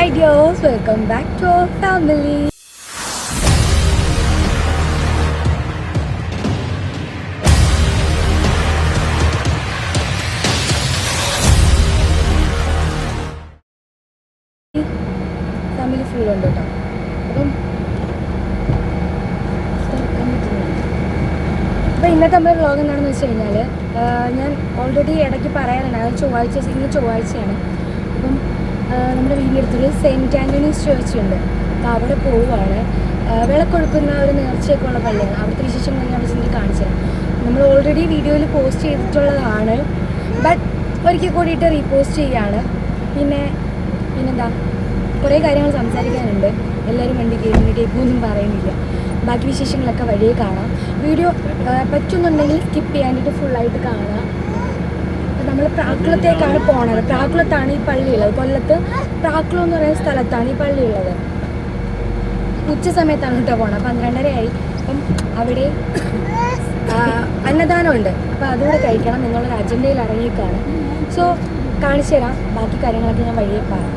Hi ഡിയോസ് welcome back to our family family full ഉണ്ട് കേട്ടോ. അപ്പോൾ ഇന്നത്തെ നമ്മുടെ വ്ളോഗ് എന്താണെന്ന് വെച്ച് കഴിഞ്ഞാൽ ഞാൻ ഓൾറെഡി ഇടയ്ക്ക് പറയാനുണ്ടായിരുന്നു ചൊവ്വാഴ്ച ഇന്ന് ചൊവ്വാഴ്ചയാണ്. അപ്പം നമ്മുടെ വീടിന്റെ അടുത്തൊരു സെയിന്റ് ആന്റണീസ് ചേർച്ച് ഉണ്ട് അപ്പോൾ അവിടെ പോവുകയാണ് വിളക്കൊഴുക്കുന്ന ഒരു നേർച്ചയൊക്കെ ഉള്ള പള്ളിയാണ്. അവിടുത്തെ വിശേഷം ഞാൻ അവിടെ ചെന്നിട്ട് കാണിച്ചു തരാം. നമ്മൾ ഓൾറെഡി വീഡിയോയിൽ പോസ്റ്റ് ചെയ്തിട്ടുള്ളതാണ്. ബട്ട് ഒരിക്കൽ കൂടിയിട്ട് റീപോസ്റ്റ് ചെയ്യുകയാണ് പിന്നെ പിന്നെന്താ? കുറേ കാര്യങ്ങൾ സംസാരിക്കാനുണ്ട്. എല്ലാവരും വണ്ടി കയറി കേൾക്കുമൊന്നും പറയുന്നില്ല. ബാക്കി വിശേഷങ്ങളൊക്കെ വഴിയെ കാണാം. വീഡിയോ പറ്റുന്നുണ്ടെങ്കിൽ സ്കിപ്പ് ചെയ്യാനായിട്ട് ഫുള്ളായിട്ട് കാണാം. നമ്മൾ പ്രാക്കുളത്തേക്കാണ് പോണത്. പ്രാക്കുളത്താണ് ഈ പള്ളി ഉള്ളത് കൊല്ലത്ത് പ്രാക്കുളം എന്ന് പറയുന്ന സ്ഥലത്താണ് ഈ പള്ളി ഉള്ളത് ഉച്ച സമയത്താണ് കേട്ടോ പോണത്. പന്ത്രണ്ടരയായി. അപ്പം അവിടെ അന്നദാനമുണ്ട്. അപ്പോൾ അതുകൂടെ കഴിക്കണം. എന്നുള്ളൊരു അജണ്ടയിൽ ഇറങ്ങിയേക്കാണ്. സോ കാണിച്ചു തരാം ബാക്കി കാര്യങ്ങളൊക്കെ ഞാൻ വഴിയെ പറയാം.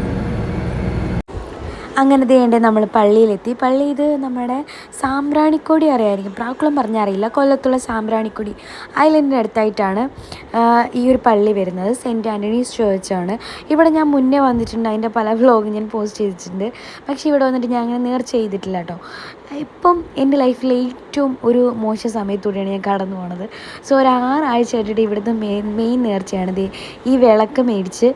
അങ്ങനെ ദേണ്ടേ നമ്മൾ പള്ളിയിലെത്തി. പള്ളി ഇത് നമ്മുടെ സാമ്പ്രാണിക്കൊടി അറിയായിരിക്കും പ്രാക്കുളം പറഞ്ഞാൽ അറിയില്ല. കൊല്ലത്തുള്ള സാമ്പ്രാണിക്കൊടി. അതിലെന്റെ അടുത്തായിട്ടാണ് ഈ ഒരു പള്ളി വരുന്നത്. സെന്റ് ആന്റണീസ് ചേർച്ചാണ് ഇവിടെ ഞാൻ മുന്നേ വന്നിട്ടുണ്ട്. അതിന്റെ പല വ്ലോഗ് ഞാൻ പോസ്റ്റ് ചെയ്തിട്ടുണ്ട്. പക്ഷേ ഇവിടെ വന്നിട്ട് ഞാൻ അങ്ങനെ നേർച്ച ചെയ്തിട്ടില്ല കേട്ടോ. ഇപ്പം എന്റെ ലൈഫിലെ ഏറ്റവും ഒരു മോശ സമയത്തൂടെയാണ് ഞാൻ കടന്നു പോണത്. സോ ഒരു ആറാഴ്ച ആയിട്ട് ഇവിടുത്തെ മെയിൻ മെയിൻ നേർച്ചയാണ് ദേ ഈ വിളക്ക് മേടിച്ച്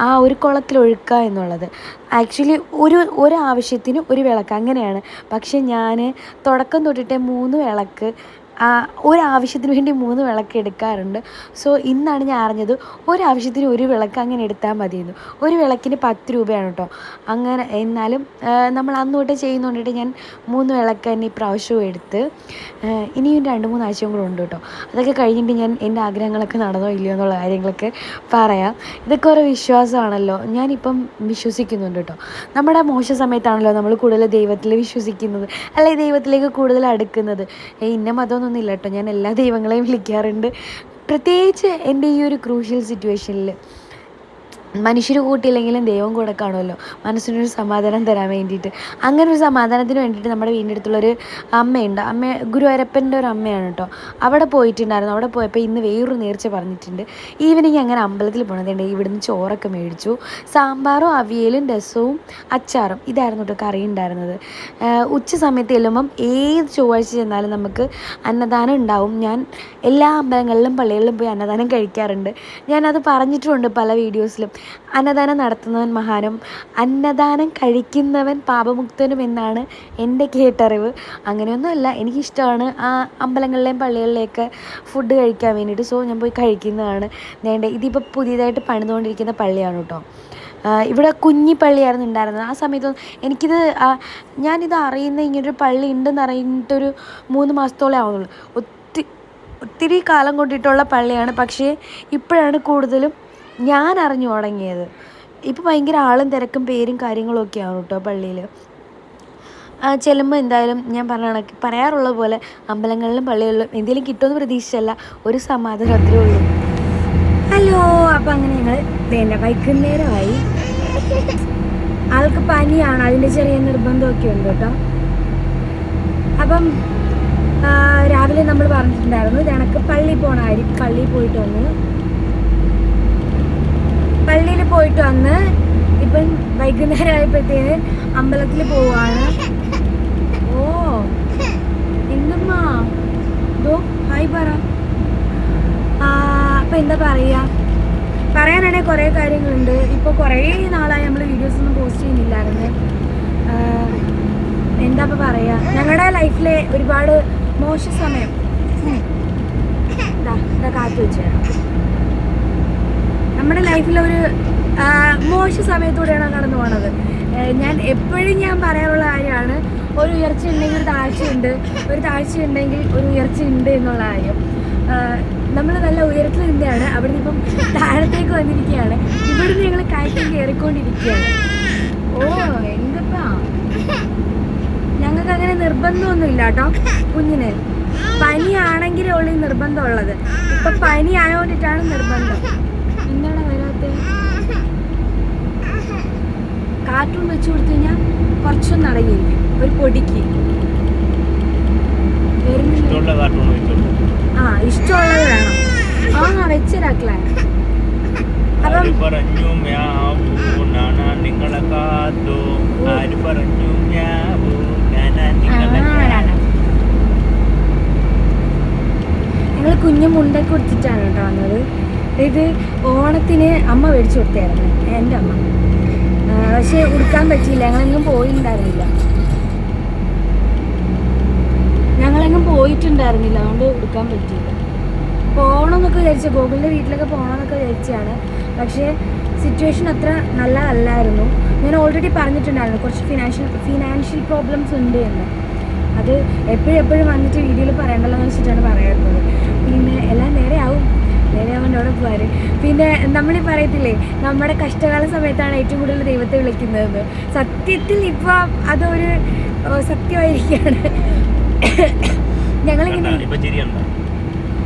ആ ഒരു കുളത്തിൽ ഒഴുക്കുക എന്നുള്ളത്. ആക്ച്വലി ഒരു ഒരു ആവശ്യത്തിന് ഒരു വിളക്ക് അങ്ങനെയാണ്. പക്ഷേ ഞാൻ തുടക്കം തൊട്ടിട്ടേ മൂന്ന് വിളക്ക് ആ ഒരു ആവശ്യത്തിന് വേണ്ടി മൂന്ന് വിളക്ക് എടുക്കാറുണ്ട്. സോ ഇന്നാണ് ഞാൻ അറിഞ്ഞത് ഒരാവശ്യത്തിന് ഒരു വിളക്ക് അങ്ങനെ എടുത്താൽ മതിയെന്ന്. ഒരു വിളക്കിന് പത്ത് രൂപയാണ് കേട്ടോ അങ്ങനെ എന്നാലും നമ്മൾ അന്ന് തൊട്ട് ചെയ്യുന്നുണ്ടിട്ട് ഞാൻ മൂന്ന് വിളക്ക് തന്നെ ഇപ്രാവശ്യവും എടുത്ത് ഇനിയും രണ്ട് മൂന്ന് ആഴ്ചയും കൂടെ ഉണ്ട് കേട്ടോ അതൊക്കെ കഴിഞ്ഞിട്ട് ഞാൻ എന്റെ ആഗ്രഹങ്ങളൊക്കെ നടന്നോ ഇല്ലയോ എന്നുള്ള കാര്യങ്ങളൊക്കെ പറയാം. ഇതൊക്കെ ഓരോ വിശ്വാസമാണല്ലോ. ഞാനിപ്പം വിശ്വസിക്കുന്നുണ്ട് കേട്ടോ നമ്മുടെ മോശ സമയത്താണല്ലോ നമ്മൾ കൂടുതൽ ദൈവത്തിൽ വിശ്വസിക്കുന്നത്. അല്ലെങ്കിൽ ദൈവത്തിലേക്ക് കൂടുതൽ അടുക്കുന്നത്. ഇന്ന മതമൊന്നും ഇല്ല കേട്ടോ ഞാൻ എല്ലാ ദൈവങ്ങളെയും വിളിക്കാറുണ്ട്. പ്രത്യേകിച്ച് എന്റെ ഈ ഒരു ക്രൂഷ്യൽ സിറ്റുവേഷനിൽ മനുഷ്യർ കൂട്ടിയില്ലെങ്കിലും ദൈവം കൂടെ കാണുമല്ലോ. മനസ്സിനൊരു സമാധാനം തരാൻ വേണ്ടിയിട്ട്. അങ്ങനെ ഒരു സമാധാനത്തിന് വേണ്ടിയിട്ട് നമ്മുടെ വീടിന്റെ അടുത്തുള്ളൊരു അമ്മയുണ്ട്. അമ്മ ഗുരുവരപ്പന്റെ ഒരു അമ്മയാണ് കേട്ടോ. അവിടെ പോയിട്ടുണ്ടായിരുന്നു. അവിടെ പോയപ്പോൾ ഇന്ന് വേറൊരു നേർച്ച പറഞ്ഞിട്ടുണ്ട്. ഈവനിങ് അങ്ങനെ അമ്പലത്തിൽ പോണതുണ്ട് ഇവിടുന്ന് ചോറൊക്കെ മേടിച്ചു. സാമ്പാറും അവിയലും രസവും അച്ചാറും. ഇതായിരുന്നു കേട്ടോ കറി ഉണ്ടായിരുന്നത്. ഉച്ച സമയത്ത് ചെല്ലുമ്പം ഏത് ചൊവ്വാഴ്ച ചെന്നാലും നമുക്ക് അന്നദാനം ഉണ്ടാവും. ഞാൻ എല്ലാ അമ്പലങ്ങളിലും പള്ളികളിലും പോയി അന്നദാനം കഴിക്കാറുണ്ട്. ഞാനത് പറഞ്ഞിട്ടുമുണ്ട് പല വീഡിയോസിലും. അന്നദാനം നടത്തുന്നവൻ മഹാനും അന്നദാനം കഴിക്കുന്നവൻ പാപമുക്തനും എന്നാണ് എന്റെ കേട്ടറിവ്. അങ്ങനെയൊന്നുമല്ല എനിക്കിഷ്ടമാണ് ആ അമ്പലങ്ങളിലെയും പള്ളികളിലെയൊക്കെ ഫുഡ് കഴിക്കാൻ വേണ്ടിയിട്ട്. സോ ഞാൻ പോയി കഴിക്കുന്നതാണ്. വേണ്ട ഇതിപ്പോൾ പുതിയതായിട്ട് പണിതുകൊണ്ടിരിക്കുന്ന പള്ളിയാണ് കേട്ടോ. ഇവിടെ കുഞ്ഞി പള്ളിയായിരുന്നു ഉണ്ടായിരുന്നത്. ആ സമയത്ത് എനിക്കിത് ഞാനിത് അറിയുന്ന ഇങ്ങനൊരു പള്ളി ഉണ്ടെന്ന് അറിഞ്ഞിട്ടൊരു മൂന്ന് മാസത്തോളം ആവുന്നുള്ളൂ. ഒത്തിരി ഒത്തിരി കാലം കൊണ്ടിട്ടുള്ള പള്ളിയാണ്. പക്ഷേ ഇപ്പോഴാണ് കൂടുതലും ഞാൻ അറിഞ്ഞു തുടങ്ങിയത്. ഇപ്പോൾ ഭയങ്കര ആളും തിരക്കും പേരും കാര്യങ്ങളും ഒക്കെയാണ് കേട്ടോ പള്ളിയിൽ ചെല്ലുമ്പോൾ എന്തായാലും ഞാൻ പറഞ്ഞ കണക്ക് പറയാറുള്ള പോലെ അമ്പലങ്ങളിലും പള്ളികളിലും എന്തെങ്കിലും കിട്ടുമെന്ന് പ്രതീക്ഷിച്ചല്ല ഒരു സമാധാനം അത്രേ ഉള്ളൂ. ഹലോ അപ്പം അങ്ങനെ ഞങ്ങൾ എന്റെ വൈകുന്നേരമായി. ആൾക്ക് പനിയാണ് അതിന്റെ ചെറിയ നിർബന്ധമൊക്കെ ഉണ്ട് കേട്ടോ. അപ്പം രാവിലെ നമ്മൾ പറഞ്ഞിട്ടുണ്ടായിരുന്നു ഞങ്ങൾക്ക് പള്ളി പോണ കാര്യം പള്ളിയിൽ പോയിട്ട് വന്ന് പള്ളിയിൽ പോയിട്ട് വന്ന് ഇപ്പം വൈകുന്നേരം ആയപ്പോഴത്തേന് അമ്പലത്തിൽ പോവാണ്. ഓ എന്തുമ്മാ? ദോ ഹായ് പറ. അപ്പം എന്താ പറയുക പറയാനാണെങ്കിൽ കുറേ കാര്യങ്ങളുണ്ട്. ഇപ്പോൾ കുറേ നാളായി നമ്മൾ വീഡിയോസ് ഒന്നും പോസ്റ്റ് ചെയ്യുന്നില്ലായിരുന്നു. എന്താ ഇപ്പം പറയുക ഞങ്ങളുടെ ലൈഫിലെ ഒരുപാട് മോശ സമയം. ഇതാ ഇതാ കാത്തു വെച്ചു നമ്മുടെ ലൈഫിൽ ഒരു മോശ സമയത്തൂടെയാണ് നടന്നു പോണത്. ഞാൻ എപ്പോഴും ഞാൻ പറയാറുള്ള കാര്യമാണ് ഒരു ഉയർച്ച ഉണ്ടെങ്കിൽ ഒരു താഴ്ചയുണ്ട് ഒരു താഴ്ച ഉണ്ടെങ്കിൽ ഒരു ഉയർച്ച ഉണ്ട് എന്നുള്ള കാര്യം. നമ്മൾ നല്ല ഉയരത്തിൽ നിന്നെയാണ് അവിടുന്ന് ഇപ്പം താഴത്തേക്ക് വന്നിരിക്കുകയാണ്. ഇവിടുന്ന് ഞങ്ങൾ കയറ്റം കയറിക്കൊണ്ടിരിക്കുകയാണ്. ഓ എന്തപ്പാ? ഞങ്ങൾക്ക് അങ്ങനെ നിർബന്ധമൊന്നുമില്ല കേട്ടോ കുഞ്ഞിന്. പനിയാണെങ്കിലേ ഉള്ളൂ നിർബന്ധമുള്ളത് ഇപ്പം പനി ആയതുകൊണ്ടിട്ടാണ് നിർബന്ധം. കാർട്ടൂൺ വെച്ച് കൊടുത്തു കഴിഞ്ഞാൽ കുറച്ചൊന്നും അടങ്ങിയിരിക്കും. ഒരു പൊടിക്ക്. ആ ഇഷ്ടമുള്ളത് വേണം. ആ വെച്ചരാക്കളെ അപ്പം പറഞ്ഞു നിങ്ങളെ കാത്തു. ആര് പറഞ്ഞു ഞങ്ങൾ കുഞ്ഞു മുണ്ടൊക്കെ കൊടുത്തിട്ടാണ് കേട്ടോ വന്നത്. ഇത് ഓണത്തിന് അമ്മ മേടിച്ചു കൊടുത്തായിരുന്നു എന്റെ അമ്മ. പക്ഷേ ഉടുക്കാൻ പറ്റിയില്ല. ഞങ്ങളെങ്ങും പോയിട്ടുണ്ടായിരുന്നില്ല. ഞങ്ങളെങ്ങും പോയിട്ടുണ്ടായിരുന്നില്ല. അതുകൊണ്ട് ഉടുക്കാൻ പറ്റിയില്ല. പോകണമെന്നൊക്കെ വിചാരിച്ചു ഗോകുലിന്റെ വീട്ടിലൊക്കെ പോകണമെന്നൊക്കെ വിചാരിച്ചാണ്. പക്ഷേ സിറ്റുവേഷൻ അത്ര നല്ല അല്ലായിരുന്നു ഞാൻ ഓൾറെഡി പറഞ്ഞിട്ടുണ്ടായിരുന്നു കുറച്ച് ഫിനാൻഷ്യൽ ഫിനാൻഷ്യൽ പ്രോബ്ലംസ് ഉണ്ട് എന്ന്. അത് എപ്പോഴും എപ്പോഴും വന്നിട്ട് വീഡിയോയിൽ പറയണ്ടല്ലോ എന്ന് വെച്ചിട്ടാണ് പറയാറുള്ളത് പിന്നെ എല്ലാം നേരെയാവും നേരെയാവുമ്പോൾ അവിടെ പോകാറ് പിന്നെ നമ്മളീ പറയത്തില്ലേ നമ്മുടെ കഷ്ടകാല സമയത്താണ് ഏറ്റവും കൂടുതൽ ദൈവത്തെ വിളിക്കുന്നതെന്ന്. സത്യത്തിൽ ഇപ്പോൾ അതൊരു സത്യമായിരിക്കുകയാണ് ഞങ്ങളിങ്ങനെ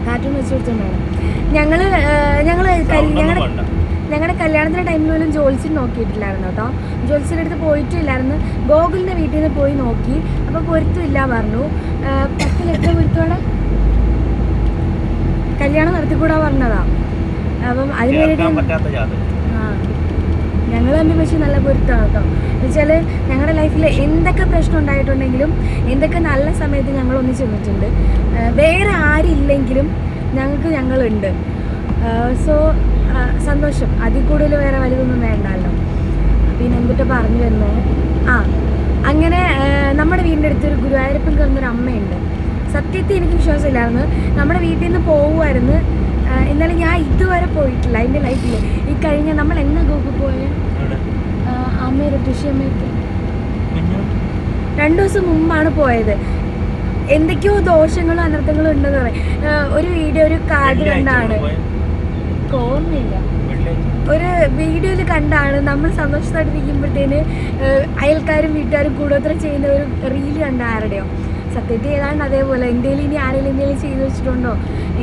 കാർട്ടൂൺ വെച്ച് കൊടുത്തിട്ടുണ്ടായിരുന്നു ഞങ്ങൾ ഞങ്ങൾ ഞങ്ങളുടെ ഞങ്ങളുടെ കല്യാണത്തിന്റെ ടൈമിൽ പോലും ജോൽസിൻ നോക്കിയിട്ടില്ലായിരുന്നു കേട്ടോ. ജോൽസിന്റെ അടുത്ത് പോയിട്ടില്ലായിരുന്നു. ഗോകുലിന്റെ വീട്ടിൽ നിന്ന് പോയി നോക്കി. അപ്പോൾ പൊരുത്തമില്ല പറഞ്ഞു. ആ, പത്ത് ലക്ഷം പൊരുത്തോടെ കല്യാണം നടത്തിക്കൂടാ പറഞ്ഞതാ. അപ്പം അതിന് വേണ്ടിയിട്ട് ഞങ്ങൾ തമ്മിൽ പക്ഷേ നല്ല പൊരുത്തമാണ് കേട്ടോ. എന്നുവെച്ചാൽ ഞങ്ങളുടെ ലൈഫിൽ എന്തൊക്കെ പ്രശ്നം ഉണ്ടായിട്ടുണ്ടെങ്കിലും എന്തൊക്കെ നല്ല സമയത്ത് ഞങ്ങൾ ഒന്നിച്ച് നിന്നിട്ടുണ്ട് വേറെ ആരില്ലെങ്കിലും ഞങ്ങൾക്ക് ഞങ്ങളുണ്ട്. സോ സന്തോഷം. അതിൽ കൂടുതൽ വേറെ വലുതൊന്നും വേണ്ടല്ലോ. പിന്നെ എന്തിട്ട് പറഞ്ഞു വരുന്നത് ആ അങ്ങനെ നമ്മുടെ വീടിന്റെ അടുത്തൊരു ഗുരുവായൂരപ്പൻ കിടന്നൊരു അമ്മയുണ്ട്. സത്യത്തിൽ എനിക്ക് വിശ്വാസമില്ലായിരുന്നു. നമ്മുടെ വീട്ടിൽ നിന്ന് പോകുമായിരുന്നു എന്നാലും ഞാൻ ഇതുവരെ പോയിട്ടില്ല എന്റെ ലൈഫിൽ ഈ കഴിഞ്ഞ നമ്മൾ എന്നാ ഗോക്ക് പോയ. അമ്മയുടെ ഋഷിയമ്മയ്ക്ക്. രണ്ടു ദിവസം മുമ്പാണ് പോയത്. എന്തൊക്കെയോ ദോഷങ്ങളും അനർത്ഥങ്ങളും ഉണ്ടെന്ന് പറയും. ഒരു വീഡിയോ ഒരു കാർഡ് കണ്ടാണ്. ഓർമ്മയില്ല. ഒരു വീഡിയോയിൽ കണ്ടാണ് നമ്മൾ സന്തോഷത്തോടെ ഇരിക്കുമ്പോഴത്തേന് അയൽക്കാരും വീട്ടുകാരും കൂടുതലും ചെയ്യുന്ന ഒരു റീൽ കണ്ട ആരുടെയോ? സത്യത്തിൽ ഏതാണ്ട് അതേപോലെ എന്തെങ്കിലും ഇനി ആരെങ്കിലും എന്തെങ്കിലും ചെയ്തു വെച്ചിട്ടുണ്ടോ?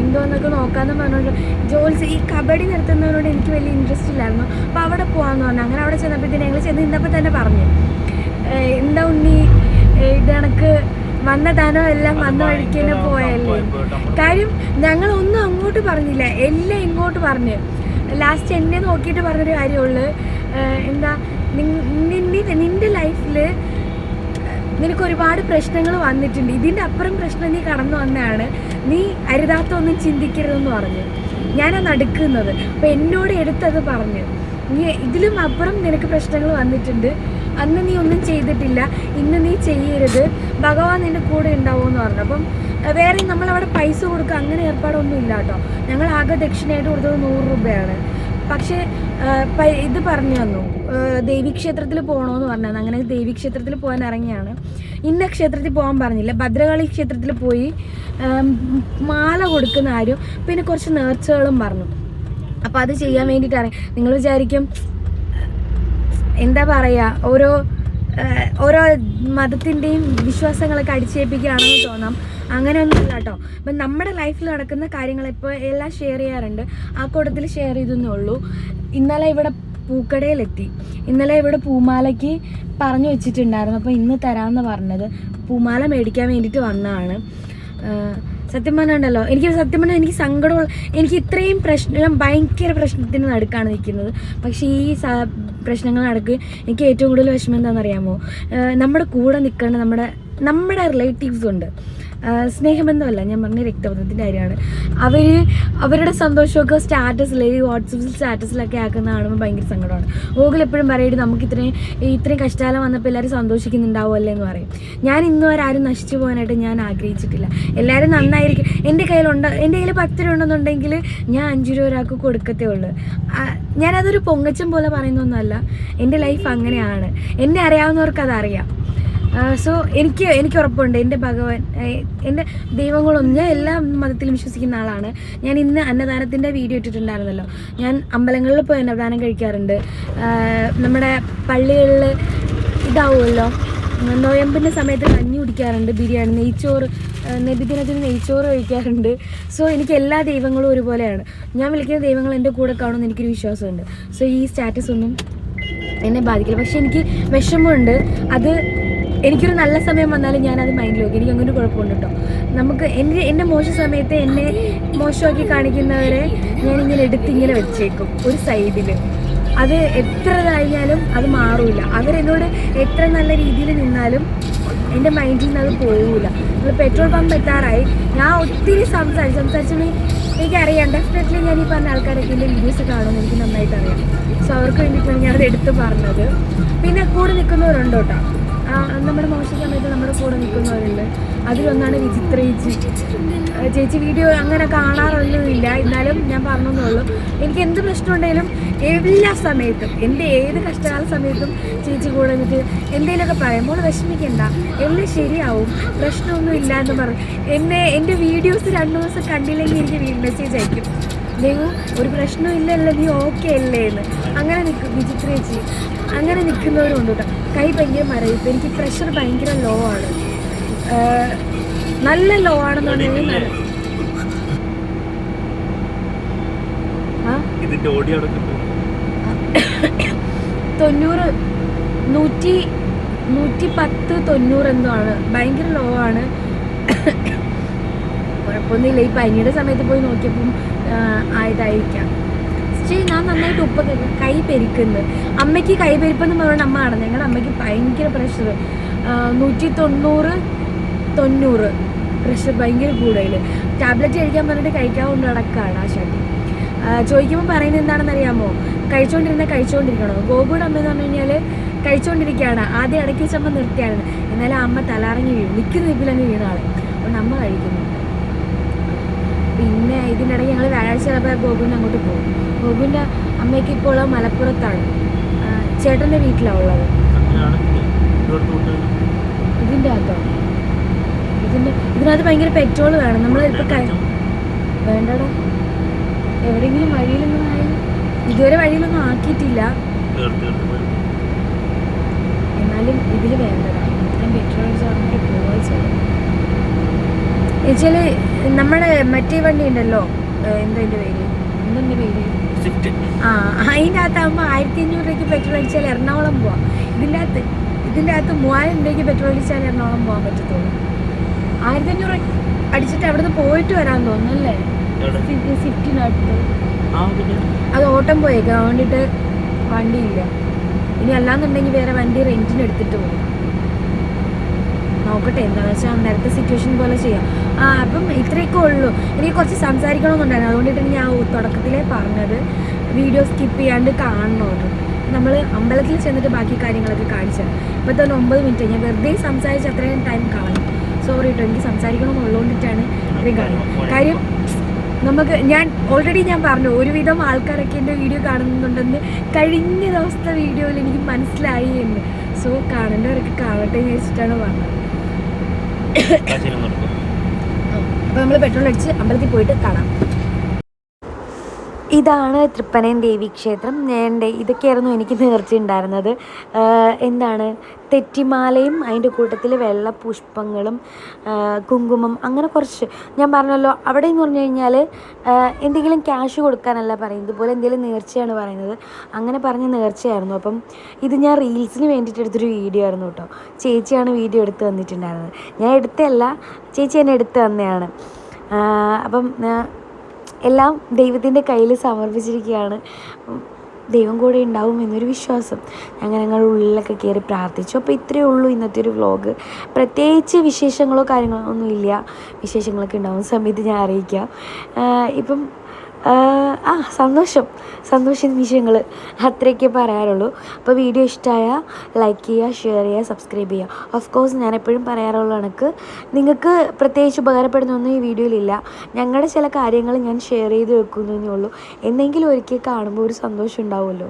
എന്തോ എന്നൊക്കെ നോക്കാമെന്ന് പറഞ്ഞോണ്ട് ജോൽസ് ഈ കബഡി നിർത്തുന്നതിനോട് എനിക്ക് വലിയ ഇൻട്രസ്റ്റ് ഇല്ലായിരുന്നു. അപ്പോൾ അവിടെ പോകാമെന്ന് പറഞ്ഞു. അങ്ങനെ അവിടെ ചെന്നപ്പോഴത്തേന് ഞങ്ങൾ ചെന്ന് നിന്നപ്പോൾ തന്നെ പറഞ്ഞു. എന്താ ഉണ്ണി? ഇതണക്ക് ഇത് കണക്ക് വന്ന താനോ എല്ലാം വന്ന വഴിക്ക് തന്നെ പോയല്ലേ? കാര്യം ഞങ്ങളൊന്നും അങ്ങോട്ട് പറഞ്ഞില്ല. എല്ലാം ഇങ്ങോട്ട് പറഞ്ഞു. ലാസ്റ്റ് എന്നെ നോക്കിയിട്ട് പറഞ്ഞൊരു കാര്യമുള്ളൂ എന്താ? നിന്റെ ലൈഫിൽ നിനക്ക് ഒരുപാട് പ്രശ്നങ്ങൾ വന്നിട്ടുണ്ട്. ഇതിന്റെ അപ്പുറം പ്രശ്നം നീ കടന്നു വന്നതാണ്. നീ അരുതാത്തൊന്നും ചിന്തിക്കരുതെന്ന് പറഞ്ഞു. ഞാനാ നടുക്കുന്നത്. അപ്പോൾ എന്നോട് എടുത്തത് പറഞ്ഞു. നീ ഇതിലും അപ്പുറം നിനക്ക് പ്രശ്നങ്ങൾ വന്നിട്ടുണ്ട്. അന്ന് നീ ഒന്നും ചെയ്തിട്ടില്ല. ഇന്ന് നീ ചെയ്യരുത്. ഭഗവാൻ നിന്റെ കൂടെ ഉണ്ടാവുമെന്ന് പറഞ്ഞു. അപ്പം വേറെ നമ്മളവിടെ പൈസ കൊടുക്കുക അങ്ങനെ ഏർപ്പാടൊന്നും ഇല്ല കേട്ടോ ഞങ്ങൾ ആകെ ദക്ഷിണയായിട്ട് കൊടുത്തത് നൂറ് രൂപയാണ്. പക്ഷേ ഇത് പറഞ്ഞു തന്നു. ദേവീക്ഷേത്രത്തിൽ പോകണമെന്ന് പറഞ്ഞത് അങ്ങനെ ദേവീക്ഷേത്രത്തിൽ പോകാൻ ഇറങ്ങിയാണ്. ഇന്ന ക്ഷേത്രത്തിൽ പോകാൻ പറഞ്ഞില്ല. ഭദ്രകാളി ക്ഷേത്രത്തിൽ പോയി മാല കൊടുക്കുന്ന ആരും പിന്നെ കുറച്ച് നേർച്ചകളും പറഞ്ഞു. അപ്പോൾ അത് ചെയ്യാൻ വേണ്ടിയിട്ടാണ്. നിങ്ങൾ വിചാരിക്കും എന്താ പറയുക ഓരോ ഓരോ മതത്തിന്റെയും വിശ്വാസങ്ങളൊക്കെ അടിച്ചേൽപ്പിക്കുകയാണെന്ന് തോന്നാം. അങ്ങനെയൊന്നുമില്ല കേട്ടോ. അപ്പം നമ്മുടെ ലൈഫിൽ നടക്കുന്ന കാര്യങ്ങൾ ഇപ്പോൾ എല്ലാം ഷെയർ ചെയ്യാറുണ്ട്. ആ കൂട്ടത്തിൽ ഷെയർ ചെയ്തെന്നേ ഉള്ളൂ. ഇന്നലെ ഇവിടെ പൂക്കടയിലെത്തി. ഇന്നലെ ഇവിടെ പൂമാലയ്ക്ക് പറഞ്ഞു വെച്ചിട്ടുണ്ടായിരുന്നു. അപ്പോൾ ഇന്ന് തരാമെന്ന് പറഞ്ഞത് പൂമാല മേടിക്കാൻ വേണ്ടിയിട്ട് വന്നതാണ്. സത്യം പറഞ്ഞുണ്ടല്ലോ എനിക്ക് സത്യം പറഞ്ഞാൽ എനിക്ക് സങ്കടമുള്ള എനിക്ക് ഇത്രയും പ്രശ്നം ഭയങ്കര പ്രശ്നത്തിന് നടുക്കാണ് നിൽക്കുന്നത്. പക്ഷേ ഈ പ്രശ്നങ്ങൾ നടക്ക് എനിക്ക് ഏറ്റവും കൂടുതൽ വിഷമം എന്താണെന്നറിയാമോ? നമ്മുടെ കൂടെ നിൽക്കേണ്ട നമ്മുടെ നമ്മുടെ റിലേറ്റീവ്സ് ഉണ്ട്. സ്നേഹബന്ധമല്ല ഞാൻ പറഞ്ഞ രക്തബന്ധത്തിന്റെ കാര്യമാണ്. അവർ അവരുടെ സന്തോഷമൊക്കെ സ്റ്റാറ്റസിൽ വാട്സപ്പിൽ സ്റ്റാറ്റസിലൊക്കെ ആക്കുന്ന കാണുമ്പോൾ ഭയങ്കര സങ്കടമാണ്. ഗൂഗിൾ എപ്പോഴും പറയും നമുക്ക് ഇത്രയും ഇത്രയും കഷ്ടകാലം വന്നപ്പോൾ എല്ലാവരും സന്തോഷിക്കുന്നുണ്ടാവുമല്ലേ എന്ന് പറയും. ഞാൻ ഇന്നും ആരും നശിച്ചു പോകാനായിട്ട് ഞാൻ ആഗ്രഹിച്ചിട്ടില്ല. എല്ലാവരും നന്നായിരിക്കും. എന്റെ കയ്യിലുണ്ട് എന്റെ കയ്യിൽ പത്ത് രൂപ ഉണ്ടെന്നുണ്ടെങ്കിൽ ഞാൻ അഞ്ച് രൂപ ഒരാൾക്ക് കൊടുക്കത്തേ ഉള്ളൂ. ഞാനതൊരു പൊങ്ങച്ചം പോലെ പറയുന്നൊന്നുമല്ല എന്റെ ലൈഫ് അങ്ങനെയാണ്. എന്നെ അറിയാവുന്നവർക്ക് അതറിയാം. സോ എനിക്ക് എനിക്ക് ഉറപ്പുണ്ട്. എന്റെ ഭഗവാൻ എന്റെ ദൈവങ്ങളൊന്നും ഞാൻ എല്ലാ മതത്തിലും വിശ്വസിക്കുന്ന ആളാണ്. ഞാൻ ഇന്ന് അന്നദാനത്തിന്റെ വീഡിയോ ഇട്ടിട്ടുണ്ടായിരുന്നല്ലോ. ഞാൻ അമ്പലങ്ങളിൽ പോയി അന്നദാനം കഴിക്കാറുണ്ട്. നമ്മുടെ പള്ളികളിൽ ഇതാവുമല്ലോ. നോയമ്പിന്റെ സമയത്ത് കഞ്ഞി കുടിക്കാറുണ്ട് ബിരിയാണി നെയ്ച്ചോറ് നബിദിനത്തിന് നെയ്ച്ചോറ് കഴിക്കാറുണ്ട്. സോ എനിക്ക് എല്ലാ ദൈവങ്ങളും ഒരുപോലെയാണ്. ഞാൻ വിളിക്കുന്ന ദൈവങ്ങൾ എന്റെ കൂടെ കാണുമെന്ന് എനിക്കൊരു വിശ്വാസമുണ്ട്. സോ ഈ സ്റ്റാറ്റസ് ഒന്നും എന്നെ ബാധിക്കില്ല. പക്ഷെ എനിക്ക് വിഷമമുണ്ട്. അത് എനിക്കൊരു നല്ല സമയം വന്നാലും ഞാനത് മൈൻഡിൽ നോക്കി എനിക്ക് അങ്ങനെ കുഴപ്പമുണ്ട് കേട്ടോ. നമുക്ക് എന്റെ എന്റെ മോശം സമയത്ത് എന്നെ മോശമാക്കി കാണിക്കുന്നവരെ ഞാനിങ്ങനെ എടുത്ത് ഇങ്ങനെ വെച്ചേക്കും ഒരു സൈഡിൽ അത് എത്ര കഴിഞ്ഞാലും അത് മാറൂല. അവരെന്നോട് എത്ര നല്ല രീതിയിൽ നിന്നാലും എന്റെ മൈൻഡിൽ നിന്ന് അത് പോകില്ല നമ്മൾ പെട്രോൾ പമ്പ് എത്താറായി. ഞാൻ ഒത്തിരി സംസാരിച്ചു സംസാരിച്ചു എനിക്കറിയാം. ഡെഫിനറ്റ്ലി ഞാൻ ഈ പറഞ്ഞ ആൾക്കാരൊക്കെ എന്റെ വീഡിയോസ് കാണുമെന്ന് എനിക്ക് നന്നായിട്ട് അറിയാം സോ അവർക്ക് വേണ്ടിയിട്ടാണ് ഞാനത് എടുത്ത് പറഞ്ഞത്. പിന്നെ കൂടെ നിൽക്കുന്നവരുണ്ടോ കേട്ടോ നമ്മുടെ മോശം സമയത്ത് നമ്മുടെ കൂടെ നിൽക്കുന്നവരുണ്ട്. അതിലൊന്നാണ് വിചിത്ര ചേച്ചി. ചേച്ചി വീഡിയോ അങ്ങനെ കാണാറൊന്നുമില്ല. എന്നാലും ഞാൻ പറഞ്ഞെന്നുള്ളൂ. എനിക്ക് എന്ത് പ്രശ്നമുണ്ടെങ്കിലും എല്ലാ സമയത്തും എന്റെ ഏത് കഷ്ടകാല സമയത്തും ചേച്ചി കൂടെ നിന്നിട്ട് എന്തെങ്കിലുമൊക്കെ പറയും. മോൾ വിഷമിക്കണ്ട. എല്ലാം ശരിയാവും. പ്രശ്നമൊന്നും ഇല്ല എന്ന് പറയും. എന്നെ എന്റെ വീഡിയോസ് രണ്ടു ദിവസം കണ്ടില്ലെങ്കിൽ എനിക്ക് മെസ്സേജ് അയക്കും. ദൈവം ഒരു പ്രശ്നവും ഇല്ലല്ലോ നീ ഓക്കെ അല്ലേ എന്ന്. അങ്ങനെ നിൽക്കും വിചിത്ര ചേച്ചി. അങ്ങനെ നിൽക്കുന്നവരുണ്ട് കേട്ടോ. കൈ ഭയങ്കര മരവിപ്പ് എനിക്ക് പ്രഷർ ഭയങ്കര ലോ ആണ്. നല്ല ലോ ആണെന്നുണ്ടെങ്കിൽ നല്ല ഇതിന്റെ ഓഡിയോ തൊണ്ണൂറ് നൂറ്റി നൂറ്റി പത്ത് തൊണ്ണൂറ് എന്തോ ആണ്. ഭയങ്കര ലോ ആണ്. കുഴപ്പമൊന്നുമില്ല. ഈ പനിയുടെ സമയത്ത് പോയി നോക്കിയപ്പം ആയതായിരിക്കാം. പക്ഷേ ഞാൻ നന്നായിട്ട് ഉപ്പൊക്കെ കൈ പെരിക്കുന്നു. അമ്മയ്ക്ക് കൈ പെരിപ്പെന്ന് പറഞ്ഞുകൊണ്ട് അമ്മ ആണ് ഞങ്ങളുടെ അമ്മയ്ക്ക് ഭയങ്കര പ്രഷർ നൂറ്റി തൊണ്ണൂറ് തൊണ്ണൂറ് പ്രഷർ ഭയങ്കര കൂടുതൽ ടാബ്ലറ്റ് കഴിക്കാൻ പറഞ്ഞിട്ട് കഴിക്കാൻ കൊണ്ട് നടക്കുകയാണ് ആ ഷട്ടി ചോദിക്കുമ്പോൾ പറയുന്നത് എന്താണെന്ന് അറിയാമോ കഴിച്ചുകൊണ്ടിരുന്ന കഴിച്ചുകൊണ്ടിരിക്കണോ ഗോപുയുടെ അമ്മ എന്ന് പറഞ്ഞു കഴിഞ്ഞാൽ കഴിച്ചുകൊണ്ടിരിക്കുകയാണ് ആദ്യം ഇടയ്ക്ക് വെച്ചമ്മ നിർത്തിയാണ് എന്നാലും അമ്മ തലാറങ്ങി വീഴും. നിൽക്കുന്ന നിപ്പിലങ്ങ് വീണ ആൾ. അതുകൊണ്ട് അമ്മ കഴിക്കുന്നു പിന്നെ ഇതിനിടയ്ക്ക് ഞങ്ങൾ വ്യാഴാഴ്ച ചിലപ്പോൾ ഗോകുവിന്റെ അങ്ങോട്ട് പോകും. ഗോകുവിന്റെ അമ്മയ്ക്ക് ഇപ്പോൾ മലപ്പുറത്താണ്. ചേട്ടന്റെ വീട്ടിലാണ് ഉള്ളത് അങ്ങനെയാണെങ്കിൽ ഇവിടുത്തെ കുട്ടികൾ ഇതിന്റെ അകത്തോ? ഇതിന്റെ ഇതിനകത്ത് ഭയങ്കര പെട്രോൾ വേണം. നമ്മൾ ഇപ്പോൾ കഴി വേണ്ടടാ. എവിടെയെങ്കിലും വഴിയിലൊന്നും ആയി. ഇതുവരെ വഴിയിലൊന്നും ആക്കിയിട്ടില്ല. എന്നാലും ഇതിൽ വേണ്ടതാണ് ഇത്രയും പെട്രോൾ അടിച്ച് പോവുക ചെയ്യാം. എന്നുവെച്ചാൽ നമ്മുടെ മറ്റേ വണ്ടി ഉണ്ടല്ലോ? എന്താ എന്റെ പേര്? എന്തെന്റെ പേര്? സ്വിഫ്റ്റ് ആ അതിന്റെ അകത്താകുമ്പോൾ ആയിരത്തി അഞ്ഞൂറ് രൂപയ്ക്ക് പെട്രോൾ അടിച്ചാൽ എറണാകുളം പോവാം. ഇതിന്റെ അകത്ത് ഇതിന്റെ അകത്ത് മൂവായിരം രൂപയ്ക്ക് പെട്രോൾ അടിച്ചാൽ എറണാകുളം പോകാൻ പറ്റത്തുള്ളൂ. ആയിരത്തി അഞ്ഞൂറ് അടിച്ചിട്ട് അവിടുന്ന് പോയിട്ട് വരാൻ തോന്നുന്നല്ലേ സ്വിഫ്റ്റിനടുത്ത് പിന്നെ? അത് ഓട്ടം പോയേക്കാം. അതുകൊണ്ടിട്ട് വണ്ടിയില്ല. ഇനി അല്ലാന്നുണ്ടെങ്കിൽ വേറെ വണ്ടി റെന്റിന് എടുത്തിട്ട് പോകും. നോക്കട്ടെ എന്താണെന്ന് വെച്ചാൽ അന്നേരത്തെ സിറ്റുവേഷൻ പോലെ ചെയ്യാം. ആ അപ്പം ഇത്രയൊക്കെ ഉള്ളൂ. എനിക്ക് കുറച്ച് സംസാരിക്കണമെന്നുണ്ടായിരുന്നു. അതുകൊണ്ടിട്ടാണ് ഞാൻ തുടക്കത്തിലേ പറഞ്ഞത്. വീഡിയോ സ്കിപ്പ് ചെയ്യാണ്ട് കാണണമെന്ന് നമ്മൾ അമ്പലത്തിൽ ചെന്നിട്ട് ബാക്കി കാര്യങ്ങളൊക്കെ കാണിച്ചത് ഇപ്പോൾ തന്നെ ഒമ്പത് മിനിറ്റ് ഞാൻ വെറുതെ സംസാരിച്ച് അത്രയും ടൈം കളഞ്ഞു. സോറി കേട്ടോ എനിക്ക് സംസാരിക്കണമെന്നുള്ളതുകൊണ്ടിട്ടാണ് ഇത്രയും കാണുന്നത് കാര്യം നമുക്ക് ഞാൻ ഓൾറെഡി ഞാൻ പറഞ്ഞു ഒരുവിധം ആൾക്കാരൊക്കെ എന്റെ വീഡിയോ കാണുന്നുണ്ടെന്ന് കഴിഞ്ഞ ദിവസത്തെ വീഡിയോയിൽ എനിക്ക് മനസ്സിലായി എന്ന്. സോ കാണേണ്ടവരൊക്കെ കാണട്ടെ എന്ന് വെച്ചിട്ടാണ് പറഞ്ഞത്. അപ്പോൾ നമ്മൾ പെട്രോൾ അടിച്ച് അമ്പലത്തിൽ പോയിട്ട് കാണാം. ഇതാണ് തൃപ്പനയം ദേവി ക്ഷേത്രം. ഞാൻ ഇതൊക്കെയായിരുന്നു എനിക്ക് നേർച്ച ഉണ്ടായിരുന്നത്. എന്താണ്? തെറ്റിമാലയും അതിന്റെ കൂട്ടത്തിൽ വെള്ള പുഷ്പങ്ങളും കുങ്കുമം അങ്ങനെ കുറച്ച്. ഞാൻ പറഞ്ഞല്ലോ അവിടെ എന്ന് പറഞ്ഞു കഴിഞ്ഞാൽ എന്തെങ്കിലും ക്യാഷ് കൊടുക്കാനല്ല പറയുന്നത്. ഇതുപോലെ എന്തെങ്കിലും നേർച്ചയാണ് പറയുന്നത്. അങ്ങനെ പറഞ്ഞ നേർച്ചയായിരുന്നു. അപ്പം ഇത് ഞാൻ റീൽസിന് വേണ്ടിയിട്ട് എടുത്തൊരു വീഡിയോ ആയിരുന്നു കേട്ടോ. ചേച്ചിയാണ് വീഡിയോ എടുത്ത് തന്നിട്ടുണ്ടായിരുന്നത് ഞാൻ എടുത്തല്ല ചേച്ചി എന്നെ എടുത്ത് തന്നെയാണ്. അപ്പം എല്ലാം ദൈവത്തിന്റെ കയ്യിൽ സമർപ്പിച്ചിരിക്കുകയാണ്. ദൈവം കൂടെ ഉണ്ടാവും എന്നൊരു വിശ്വാസം. ഞങ്ങൾ ഉള്ളിലൊക്കെ കയറി പ്രാർത്ഥിച്ചു. അപ്പോൾ ഇത്രയേ ഉള്ളൂ ഇന്നത്തെ ഒരു വ്ലോഗ്. പ്രത്യേകിച്ച് വിശേഷങ്ങളോ കാര്യങ്ങളോ ഒന്നും ഇല്ല വിശേഷങ്ങളൊക്കെ ഉണ്ടാവുന്ന സമയത്ത് ഞാൻ അറിയിക്കാം. ഇപ്പം ആ സന്തോഷം. സന്തോഷ നിമിഷങ്ങൾ അത്രയൊക്കെ പറയാറുള്ളൂ. അപ്പോൾ വീഡിയോ ഇഷ്ടമായ ലൈക്ക് ചെയ്യുക ഷെയർ ചെയ്യുക സബ്സ്ക്രൈബ് ചെയ്യുക ഓഫ് കോഴ്സ് ഞാൻ എപ്പോഴും പറയാറുള്ള കണക്ക് നിങ്ങൾക്ക് പ്രത്യേകിച്ച് ഉപകാരപ്പെടുന്നൊന്നും ഈ വീഡിയോയിലില്ല. ഞങ്ങളുടെ ചില കാര്യങ്ങൾ ഞാൻ ഷെയർ ചെയ്ത് വെക്കുന്നതേ ഉള്ളൂ. എന്തെങ്കിലും ഒരിക്കൽ കാണുമ്പോൾ ഒരു സന്തോഷം ഉണ്ടാവുമല്ലോ.